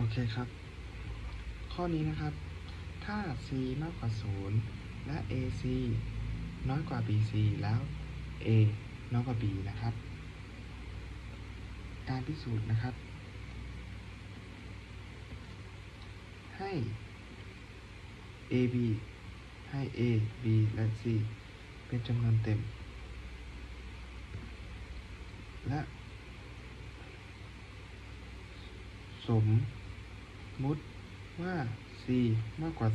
โอเคครับ ข้อนี้นะครับ ถ้า c มากกว่า 0 และ ac น้อยกว่า bc แล้ว a น้อยกว่า b นะครับ การพิสูจน์นะครับ ให้ ab ให้ a b และ c เป็นจำนวนเต็ม และ สม มุติว่า c มากกว่า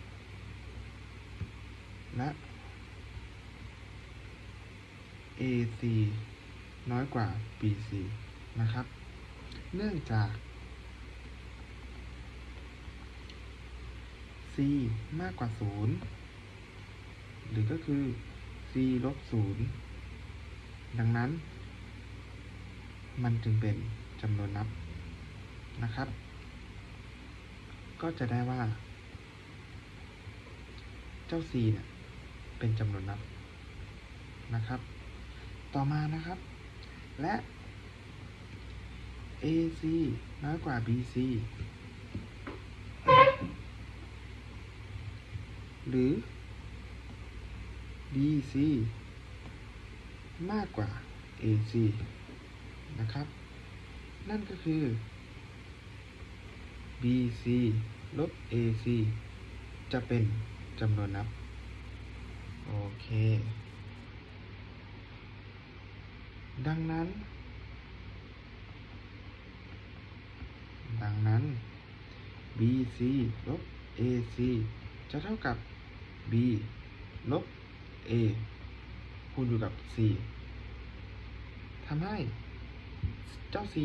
0 และ ac น้อยกว่า bc นะครับ เนื่องจาก c มากกว่า 0 หรือก็คือ c ลบ 0 ดังนั้น มันจึงเป็นจำนวนนับนะครับ ก็จะได้ว่า เจ้า c เนี่ยเป็นจำนวนนับนะครับ ต่อมานะครับ และ ac น้อยกว่า bc หรือ bc มากกว่า ac นะครับ นั่นก็คือ bc ลบ ac จะเป็นจำนวนนับ โอเค ดังนั้น ดังนั้น bc ลบ ac จะเท่ากับ b ลบ a คูณอยู่กับ c ทำให้เจ้า c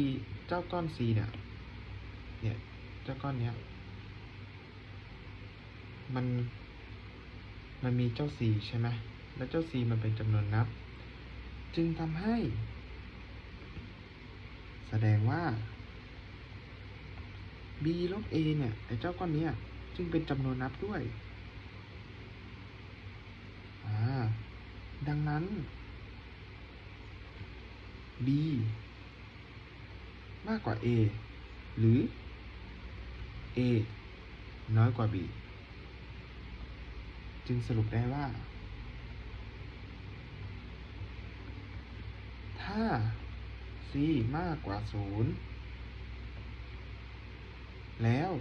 เจ้าก้อน c เนี่ย เนี่ย เจ้าก้อนเนี้ย มัน มันมีเจ้า c ใช่ไหมแล้วเจ้า c มันเป็นจำนวนนับ จึงทำให้ แสดงว่า b ลบ a เนี่ยไอ้เจ้าก้อนเนี้ยจึงเป็นจำนวนนับด้วยอ่าดังนั้น b มากกว่า a หรือ a น้อยกว่า b จึงสรุปได้ว่า ถ้า c มากกว่า 0 แล้ว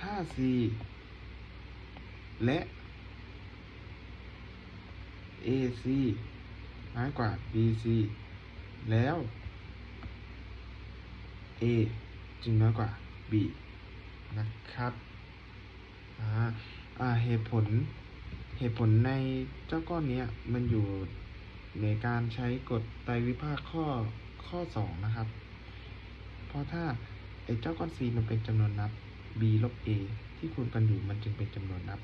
ถ้า c และ ac น้อยกว่า bc แล้ว a จึงน้อยกว่า b นะครับอ่าเหตุผลเหตุผลในเจ้าก้อนนี้มันอยู่ในการใช้กฎไตรวิภาคข้อข้อ 2 นะครับ เพราะถ้าไอ้เจ้าก้อน c มันเป็นจำนวนนับ b ลบ a ที่คูณกันอยู่มันจึงเป็นจำนวนนับ